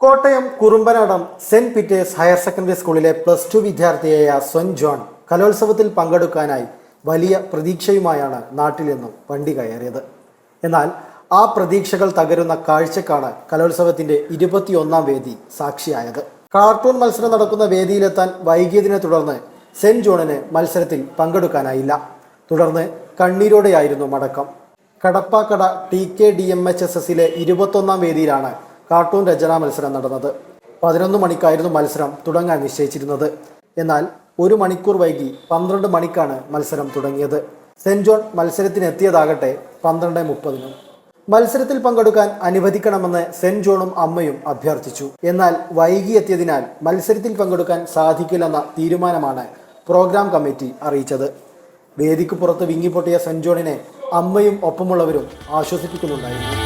Kottayam Kurumbanadam Saint Peter's Higher Secondary സ്കൂളിലെ plus two വിദ്യാർത്ഥിയായ സ്വൻ John കലോത്സവത്തിൽ പങ്കെടുക്കാനായി വലിയ പ്രതീക്ഷയുമായാണ് നാട്ടിൽ നിന്നും വണ്ടി കയറിയത്. എന്നാൽ ആ പ്രതീക്ഷകൾ തകരുന്ന കാഴ്ചക്കാണ് കലോത്സവത്തിന്റെ ഇരുപത്തിയൊന്നാം വേദി സാക്ഷിയായത്. കാർട്ടൂൺ മത്സരം നടക്കുന്ന വേദിയിലെത്താൻ വൈകിയതിനെ തുടർന്ന് സെന്റ് ജോണിന് മത്സരത്തിൽ പങ്കെടുക്കാനായില്ല. തുടർന്ന് കണ്ണീരോടെയായിരുന്നു മടക്കം. Kadappakada T K D M H S എസിലെ ഇരുപത്തൊന്നാം വേദിയിലാണ് കാർട്ടൂൺ രചനാ മത്സരം നടന്നത്. പതിനൊന്ന് മണിക്കായിരുന്നു മത്സരം തുടങ്ങാൻ നിശ്ചയിച്ചിരുന്നത്. എന്നാൽ ഒരു മണിക്കൂർ വൈകി പന്ത്രണ്ട് മണിക്കാണ് മത്സരം തുടങ്ങിയത്. സെന്റ് ജോൺ മത്സരത്തിനെത്തിയതാകട്ടെ പന്ത്രണ്ട് മുപ്പതിനും. മത്സരത്തിൽ പങ്കെടുക്കാൻ അനുവദിക്കണമെന്ന് സെന്റ് ജോണും അമ്മയും അഭ്യർത്ഥിച്ചു. എന്നാൽ വൈകിയെത്തിയതിനാൽ മത്സരത്തിൽ പങ്കെടുക്കാൻ സാധിക്കില്ലെന്ന തീരുമാനമാണ് പ്രോഗ്രാം കമ്മിറ്റി അറിയിച്ചത്. വേദിക്ക് പുറത്ത് വിങ്ങിപ്പൊട്ടിയ സെന്റ് ജോണിനെ അമ്മയും ഒപ്പമുള്ളവരും ആശ്വസിപ്പിക്കുന്നുണ്ടായിരുന്നു.